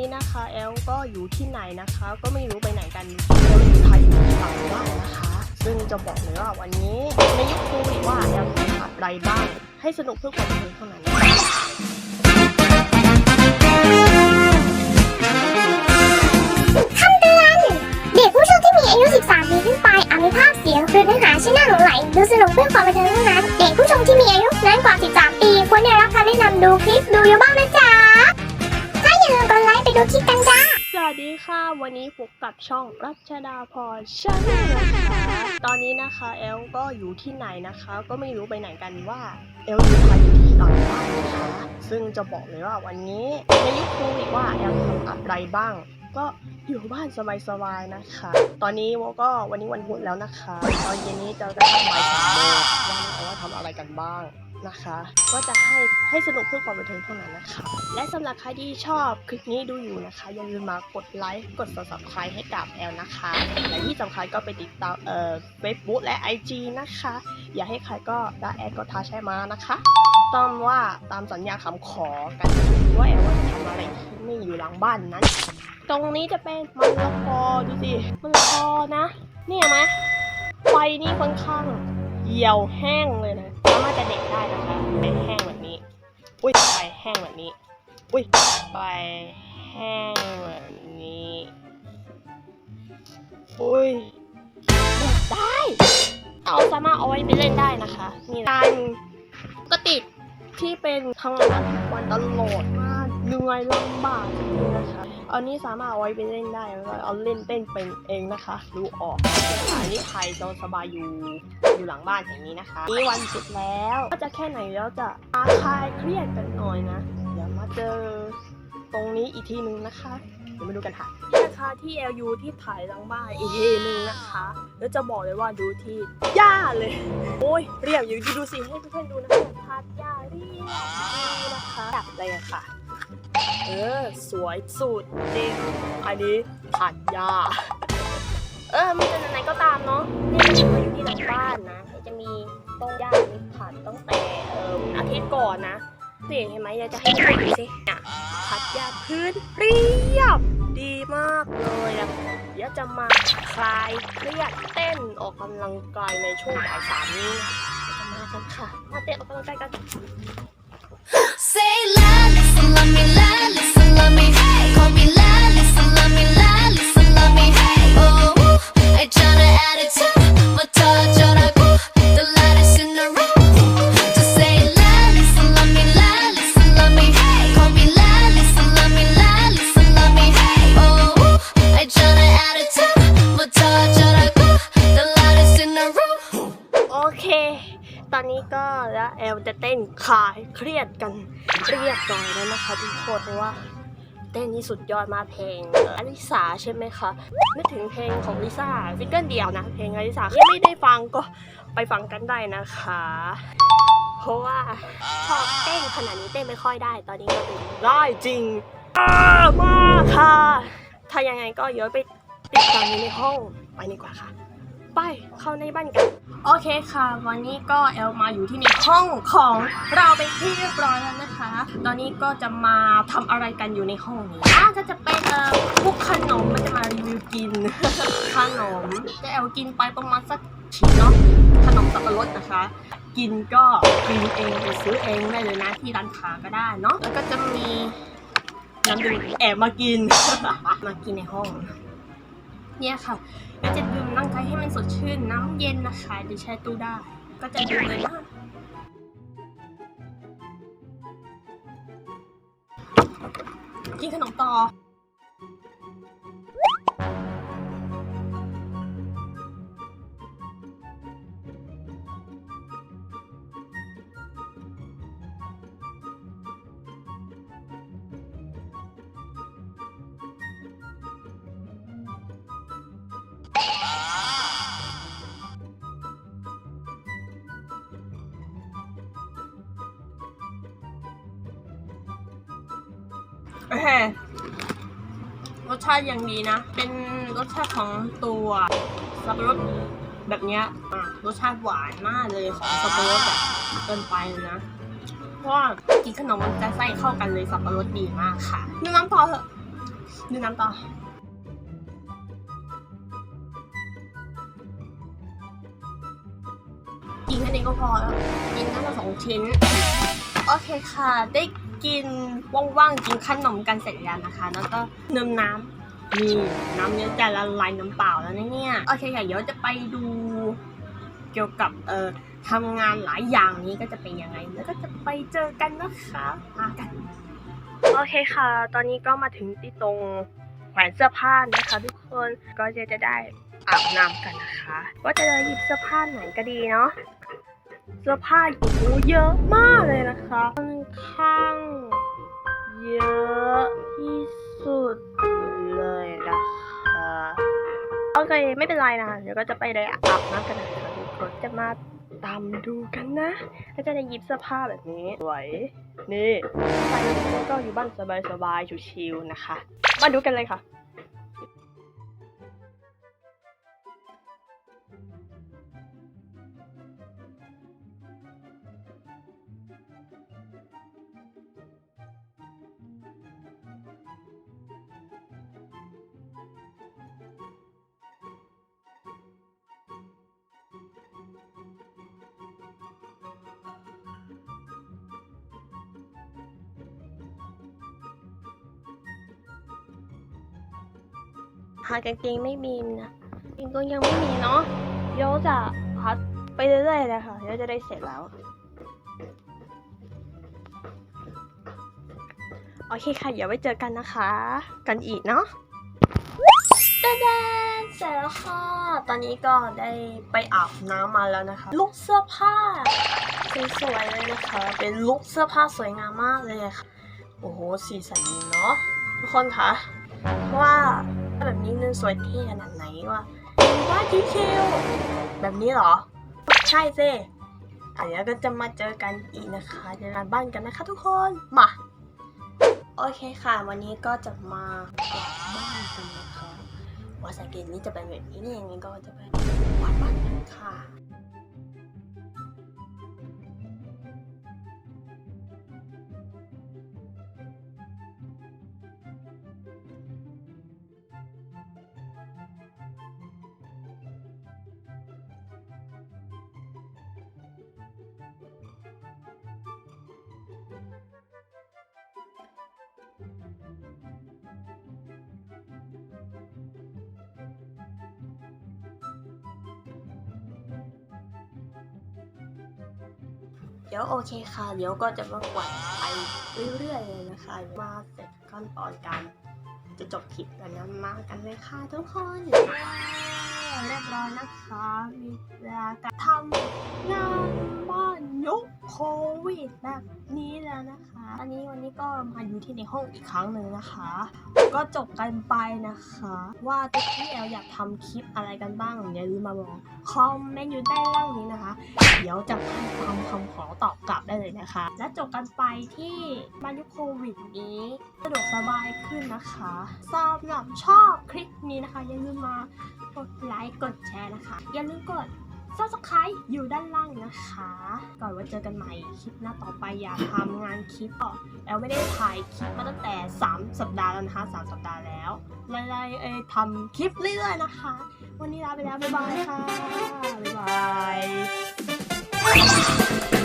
นี้นะคะ แอลก็อยู่ที่ไหนนะคะ ก็ไม่รู้ไปไหนกันแอลอยู่ไทยอยู่ต่างบ้านนะคะ ซึ่งจะบอกเลยว่าวันนี้ในยุคโควิดว่าแอลทำอะไรบ้างให้สนุกเพื่อความบันเทิงเท่านั้นคำเตือนเด็กผู้ชมที่มีอายุ 13 ปีขึ้นไปอาจมีภาพเสียงหรือเนื้อหาที่น่าหลงไหลดูสนุกเพื่อความบันเทิงเท่านั้น เด็กผู้ชมที่มีอายุน้อยกว่า 13 ปีควรได้รับคำแนะนำดูคลิปดูอยู่บ้างนะจ๊ะ ไปดูคลิปกันจ้า สวัสดีค่ะ วันนี้พบกับช่องรัชดาพรชาแนลนะคะตอนนี้นะคะแอลก็อยู่ที่ไหนนะคะ ก็ไม่รู้ไปไหนกันว่าแอลอยู่ไทยอยู่ที่ต่างบ้านนะคะซึ่งจะบอกเลยว่าวันนี้ในยุคโควิดว่าแอลทำอะไรบ้าง ก็อยู่บ้านสบายๆนะคะ ตอนนี้โมก็วันนี้วันพุธแล้วนะคะ ตอนเย็นนี้จะจะทำบ่ายสามโมงว่าแอลว่าทำอะไรกันบ้าง นะคะ ก็จะให้ให้สนุกเพื่อความบันเทิงเท่านั้นนะคะ และสำหรับใครที่ชอบคลิปนี้ดูอยู่นะคะ อย่าลืมมากดไลค์กด subscribe ให้กับแอลนะคะ และที่สำคัญก็ไปติดตามเอ่อ Facebook และ IG นะคะ อย่าให้ใครก็ได้แอดก็ท้าใช้มานะคะต้องว่าตามสัญญาคำขอกันว่าแอลว่าจะทำอะไรที่นี่อยู่หลังบ้านนั้น ตรงนี้จะเป็นมะละกอดูสิมะละกอนะ เนี่ยไหมไฟนี่ค่อนข้างเหี่ยวแห้งเลยนะามารถจะเด็ดได้นะคะไปแห้งแบบนี้ อุ้ยไปแห้งแบบนี้ อุ้ยไปแห้งแบบนี้ อุ้ยได้ เอาสามารถเอาไว้ไปเล่นได้นะคะ นี่การปกติที่เป็นทำงานทุกวันตลอดมากเหนื่อยลำบากจริงๆนะคะ อันนี้สามารถเอาไว้ไปเล่นได้แล้วก็เอาเล่นเต้นเป็นเองนะคะ ดูออกอันนี้ใครนอนสบายอยู่อยู่หลังบ้านอย่างนี้นะคะนี่วันศุกร์แล้ว ก็จะแค่ไหนแล้วจะอาคลายเครียดกันหน่อยนะเดี๋ยวมาเจอตรงนี้อีกทีนึงนะคะเดี๋ยวมาดูกันค่ะนี่นะคะที่ LU ที่ถ่ายหลังบ้านอีกทีนึงนะคะ แล้วจะบอกเลยว่าดูที่หญ้าเลย โอ้ยเรียบอยู่ดีดูสิให้เพื่อนๆดูนะคะทัดหญ้าเรียบนะคะแบบเลยค่ะ เออ สวยสุดจริง อันนี้ผัดหญ้าเออมันจะไหนๆก็ตามเนาะนี่มันอยู่ที่หลังบ้านนะจะมีต้นหญ้านี้ผัดตั้งแต่เอออาทิตย์ก่อนนะสิเห็นไหมอยากจะให้ดูสิเนี่ยผัดหญ้าพื้นเรียบดีมากเลยนะเดี๋ยวจะมาคลายเครียดเต้นออกกำลังกายในช่วงบ่ายสามนี้จะมากันค่ะมาเต้นออกกำลังกายกัน Say la, listen, love me, la, listen, love me, hey. Call me la, listen, love me, la, listen, ตอนนี้ก็แล้วแอลจะเต้นคลายเครียดกันเรียบร้อยแล้วนะคะทุกคนเพราะว่าเต้นนี่สุดยอดมากเพลงอลิสาใช่ไหมคะนึกถึงเพลงของลิซ่าฟิงเกิลเดียวนะ เพลงอลิสายังไม่ได้ฟังก็ไปฟังกันได้นะคะ เพราะว่าชอบเต้นขนาดนี้เต้นไม่ค่อยได้ตอนนี้ก็เป็นได้จริงมากค่ะ ถ้ายังไงก็เดี๋ยวไปติดตามในห้องไปดีกว่าค่ะ ไปเข้าในบ้านกัน โอเคค่ะ วันนี้ก็แอลมาอยู่ที่ในห้องของเราเป็นที่เรียบร้อยแล้วนะคะ ตอนนี้ก็จะมาทำอะไรกันอยู่ในห้องนี้อะก็จะเป็นเอ่อพวกขนมมันจะมารีวิวกิน ขนมจะแอลกินไปประมาณสักชิ้นเนาะขนมสับปะรดนะคะ กินก็กินเองไปซื้อเองได้เลยนะที่ร้านค้าก็ได้เนาะแล้วก็จะมีน้ำดื่มแอบมากิน มากินในห้อง เนี่ยค่ะจะดื่มร่างกายให้มันสดชื่นน้ำเย็นนะคะเดี๋ยวแช่ตู้ได้ ก็จะดื่มเลยนะกินขนมต่อาติยังดีนะ เป็นรสชาติของตัวสับปะรดแบบเนี้ยอะรสชาติหวานมากเลยของสับปะรดแบบเกินไปนะ เพราะว่ากินขนมมันจะใส่เข้ากันเลยสับปะรดดีมากค่ะนึ่งน้ำพอเถอะดื่มน้ำต่อกินแค่นี้ก็พอแล้ว กินน่าจะสองชิ้น โอเคค่ะ ได้กินว่างๆกินขนมกันเสร็จแล้วนะคะ แล้วก็เนิมน้ำ นี่น้ำเนี้ยจะละลายน้ำเปล่าแล้วนะเนี่ยโอเคค่ะเดี๋ยวจะไปดูเกี่ยวกับเอ่อทำงานหลายอย่างนี้ก็จะเป็นยังไง แล้วก็จะไปเจอกันนะคะมากันโอเคค่ะ ตอนนี้ก็มาถึงที่ตรงแขวนเสื้อผ้านะคะ ทุกคนก็จะจะได้อาบน้ำกันนะคะว่าจะหยิบเสื้อผ้าไหนก็ดีเนาะเสื้อผ้าโอ้โหเยอะมากเลยนะคะค่อนข้างเยอะ อเคไม่เป็นไรนะเดี๋ยวก็จะไปได้อาบน้ำกันนะคะทุกคนจะมาตามดูกันนะแล้วจะได้ยิบเสื้อผ้าแบบนี้สวยนี่ใส่ก็อยู่บ้านสบายๆชิวๆนะคะ มาดูกันเลยค่ะ หากางเกงไม่มีนะกางเกงก็ยังไม่มีเนาะเดี๋ยวจะพัดไปเรื่อยๆเลยค่ะเดี๋ยวจะได้เสร็จแล้ว โอเคค่ะ เดี๋ยวไว้เจอกันนะคะ กันอีกเนาะตาดาเสร็จแล้วค่ะ ตอนนี้ก็ได้ไปอาบน้ำมาแล้วนะคะ ลุกเสื้อผ้าสวยๆเลยนะคะ เป็นลุกเสื้อผ้าสวยงามมากเลยค่ะ โอ้โห สีสันดีเนาะทุกคนคะว่า แบบนี้นึงสวยเท่ขนาดไหนวะว่าชิวๆแบบนี้เหรอ ใช่สิอันนี้ก็จะมาเจอกันอีกนะคะเดี๋ยวงานบ้านกันนะคะทุกคน มา โอเคค่ะ วันนี้ก็จะมากวาดบ้านกันนะคะว่าสเกนนี้จะเป็นแบบนี้นี่ยังไงก็จะไปวาดบ้านกันค่ะ เดี๋ยวโอเคค่ะ เดี๋ยวก็จะมากวาดไปเรื่อยๆเลยนะคะ มาเสร็จขั้นตอนการจะจบคลิปกันนะมากันเลยค่ะทุกคนเรียบร้อยนะคะมีเวลาการทำงานบ้านยุก โควิดแบบนี้แล้วนะคะ อันนี้วันนี้ก็มาอยู่ที่ในห้องอีกครั้งหนึ่งนะคะ ก็จบกันไปนะคะ ว่าตุ๊กที่แอลอยากทำคลิปอะไรกันบ้างอย่าลืมมาบอกคอมเมนต์อยู่ใต้ล่างนี้นะคะ เดี๋ยวจะให้ตามคำขอตอบกลับได้เลยนะคะ และจบกันไปที่บ้ายุคโควิดนี้สะดวกสบายขึ้นนะคะสำหรับชอบคลิปนี้นะคะอย่าลืมมากดไลค์กดแชร์นะคะ อย่าลืมกด subscribe อยู่ด้านล่างนะคะ ก่อนว่าเจอกันใหม่คลิปหน้าต่อไปอย่าทำงานคลิปออกแอลไม่ได้ถ่ายคลิปมาตั้งแต่ 3 สัปดาห์แล้วนะคะ 3 สัปดาห์แล้วไล่ๆเอ้ทำคลิปเรื่อยๆนะคะ วันนี้ลาไปแล้ว บ๊ายบายค่ะ บ๊ายบาย